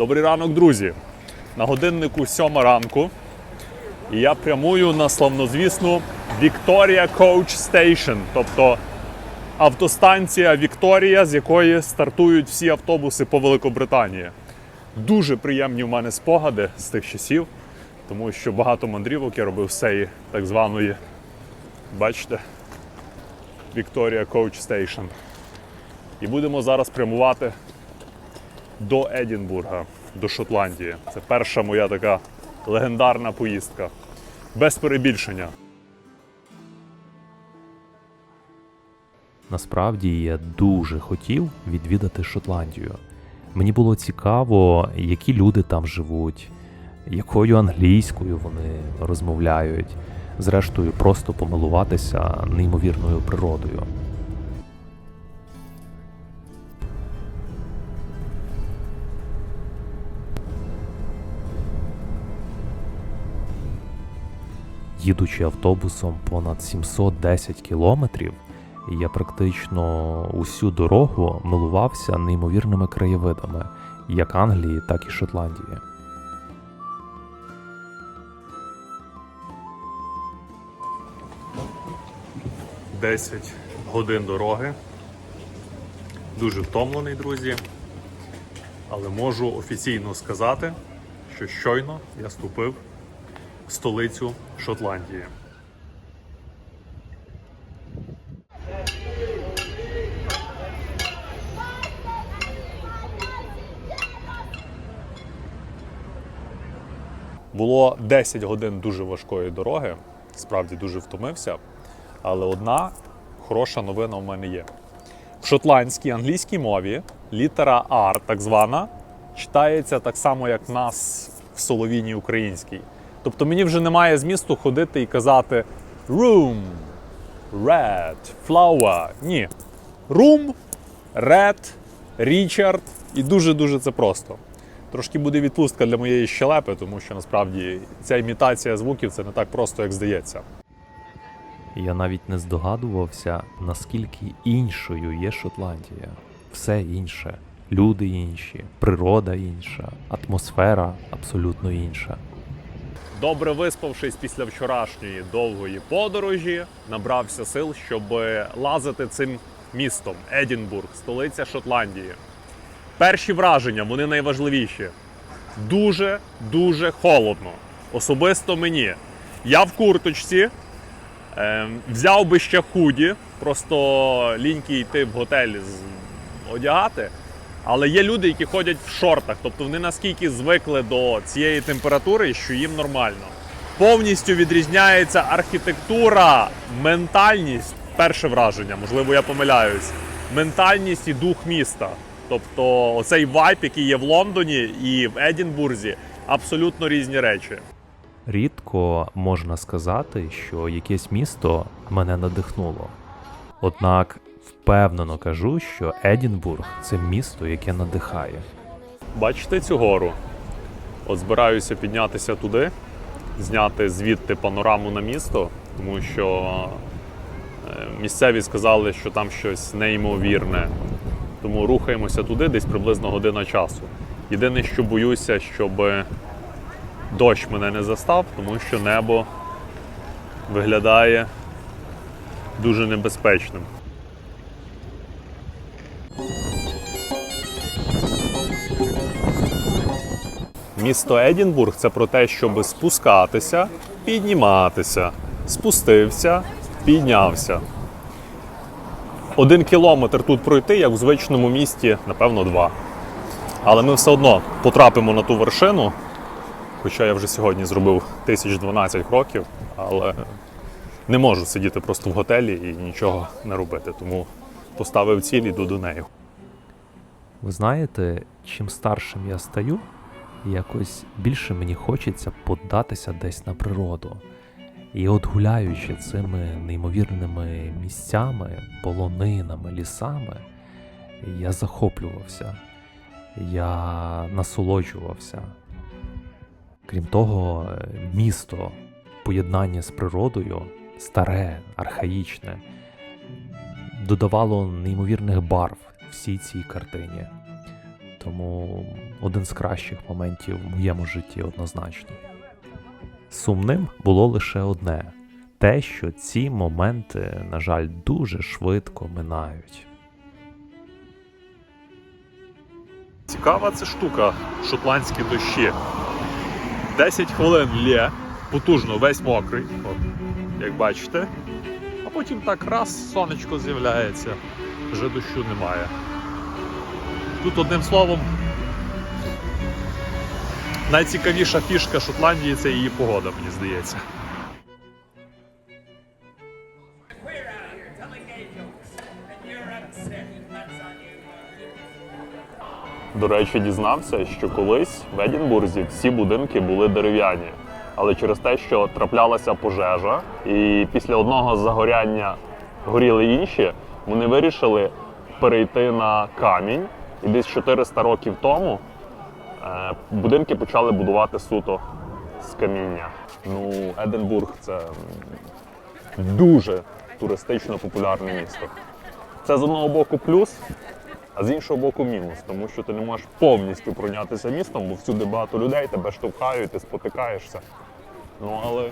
Добрий ранок, друзі! На годиннику 7 ранку. І я прямую на славнозвісну Victoria Coach Station, тобто автостанція Вікторія, з якої стартують всі автобуси по Великобританії. Дуже приємні в мене спогади з тих часів, тому що багато мандрівок я робив з цієї так званої, бачите, Victoria Coach Station. І будемо зараз прямувати до Едінбурга, до Шотландії. Це перша моя така легендарна поїздка. Без перебільшення. Насправді я дуже хотів відвідати Шотландію. Мені було цікаво, які люди там живуть, якою англійською вони розмовляють, зрештою, просто помилуватися неймовірною природою. Їдучи автобусом понад 710 кілометрів, я практично усю дорогу милувався неймовірними краєвидами, як Англії, так і Шотландії. – 10 годин дороги. Дуже втомлений, друзі. Але можу офіційно сказати, що щойно я ступив столицю Шотландії. Було 10 годин дуже важкої дороги, справді дуже втомився. Але одна хороша новина в мене є. В шотландській англійській мові літера R, так звана, читається так само, як в нас в соловіній українській. Тобто мені вже немає змісту ходити і казати room, red, flower. Ні. Room, red, Richard. І дуже-дуже це просто. Трошки буде відпустка для моєї щелепи, тому що насправді ця імітація звуків це не так просто, як здається. Я навіть не здогадувався, наскільки іншою є Шотландія. Все інше, люди інші, природа інша, атмосфера абсолютно інша. Добре виспавшись після вчорашньої довгої подорожі, набрався сил, щоб лазити цим містом Едінбург, столиця Шотландії. Перші враження, вони найважливіші. Дуже дуже холодно. Особисто мені. Я в курточці, е, взяв би ще худі, просто ліньки йти в готель одягати. Але є люди, які ходять в шортах, тобто вони наскільки звикли до цієї температури, що їм нормально. Повністю відрізняється архітектура, ментальність, перше враження, можливо, я помиляюсь. Ментальність і дух міста. Тобто, оцей вайб, який є в Лондоні і в Едінбурзі, абсолютно різні речі. Рідко можна сказати, що якесь місто мене надихнуло. Однак впевнено кажу, що Едінбург це місто, яке надихає. Бачите цю гору? От збираюся піднятися туди, зняти звідти панораму на місто, тому що е, місцеві сказали, що там щось неймовірне. Тому рухаємося туди десь приблизно година часу. Єдине, що боюся, щоб дощ мене не застав, тому що небо виглядає дуже небезпечним. Місто Едінбург це про те, щоб спускатися, підніматися, спустився, піднявся. Один кілометр тут пройти, як в звичному місті, напевно, два. Але ми все одно потрапимо на ту вершину. Хоча я вже сьогодні зробив 1012 кроків, але не можу сидіти просто в готелі і нічого не робити. Тому поставив ціль, іду до неї. Ви знаєте, чим старшим я стаю, якось більше мені хочеться поддатися десь на природу. І от гуляючи цими неймовірними місцями, полонинами, лісами, я захоплювався, я насолоджувався. Крім того, місто, поєднання з природою, старе, архаїчне, додавало неймовірних барв всій цій картині. Тому один з кращих моментів в моєму житті однозначно. Сумним було лише одне те, що ці моменти, на жаль, дуже швидко минають. Цікава ця штука, шотландські дощі. 10 хвилин лє, потужно, весь мокрий, от, як бачите. А потім так раз сонечко з'являється, вже дощу немає. Тут одним словом, найцікавіша фішка Шотландії це її погода, мені здається. До речі, дізнався, що колись в Едінбурзі всі будинки були дерев'яні. Але через те, що траплялася пожежа, і після одного загоряння горіли інші, вони вирішили перейти на камінь. І десь 400 років тому е, будинки почали будувати суто з каміння. Ну, Единбург це дуже туристично популярне місто. Це з одного боку плюс, а з іншого боку мінус, тому що ти не можеш повністю пройнятися містом, бо всюди багато людей, тебе штовхають, ти спотикаєшся. Ну але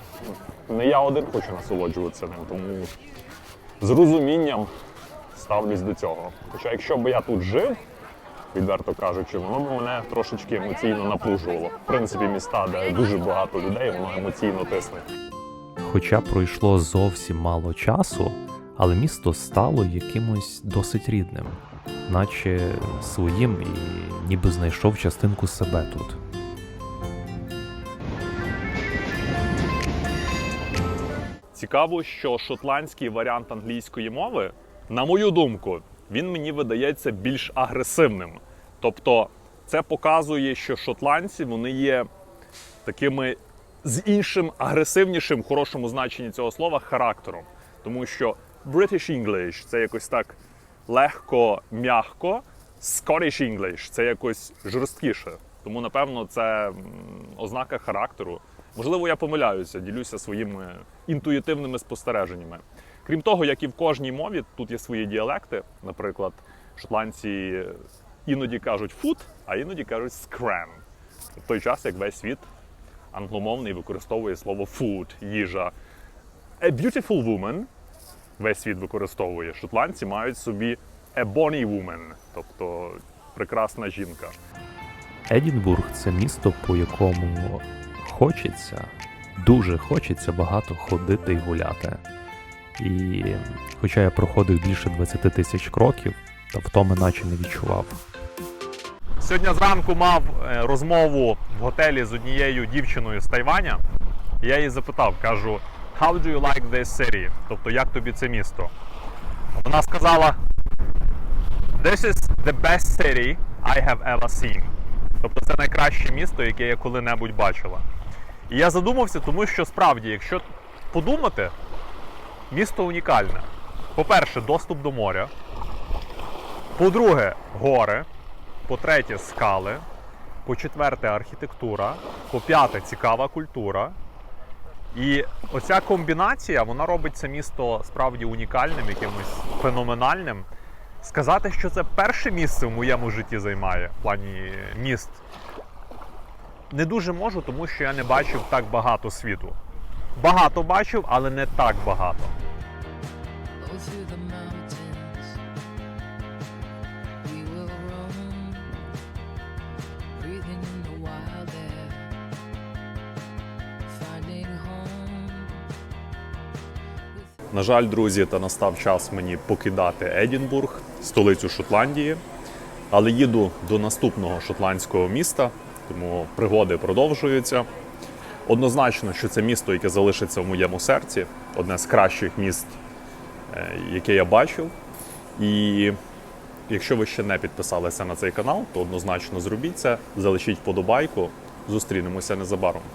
не я один хочу насолоджуватися ним, тому з розумінням ставлюсь до цього. Хоча якщо б я тут жив, відверто кажучи, воно б мене трошечки емоційно напружувало. В принципі, міста, де дуже багато людей, воно емоційно тисне. Хоча пройшло зовсім мало часу, але місто стало якимось досить рідним, наче своїм і ніби знайшов частинку себе тут. Цікаво, що шотландський варіант англійської мови, на мою думку, він мені видається більш агресивним. Тобто, це показує, що шотландці вони є такими з іншим агресивнішим, в хорошому значенні цього слова, характером. Тому що British English це якось так легко, м'ягко, Scottish English це якось жорсткіше. Тому, напевно, це ознака характеру. Можливо, я помиляюся, ділюся своїми інтуїтивними спостереженнями. Крім того, як і в кожній мові, тут є свої діалекти. Наприклад, шотландці іноді кажуть food, а іноді кажуть scram. В той час, як весь світ англомовний використовує слово food, їжа. A beautiful woman весь світ використовує. Шотландці мають собі a bonny woman, тобто прекрасна жінка. Едінбург це місто, по якому хочеться, дуже хочеться багато ходити і гуляти. І хоча я проходив більше 20 тисяч кроків, та втоми наче не відчував. Сьогодні зранку мав е, розмову в готелі з однією дівчиною з Тайваня. Я її запитав, кажу, How do you like this city? Тобто, як тобі це місто? Вона сказала: This is the best city I have ever seen. Тобто це найкраще місто, яке я коли-небудь бачила. І я задумався, тому що справді, якщо подумати, місто унікальне. По-перше, доступ до моря. По-друге, гори. По-третє, скали. По-четверте, архітектура. По-п'яте, цікава культура. І оця комбінація вона робить це місто справді унікальним, якимось феноменальним. Сказати, що це перше місце в моєму житті займає в плані міст. Не дуже можу, тому що я не бачив так багато світу. Багато бачив, але не так багато. На жаль, друзі, та настав час мені покидати Едінбург, столицю Шотландії. Але їду до наступного шотландського міста, тому пригоди продовжуються. Однозначно, що це місто, яке залишиться в моєму серці, одне з кращих міст, е, яке я бачив. І якщо ви ще не підписалися на цей канал, то однозначно зробіть це, залишіть вподобайку. Зустрінемося незабаром.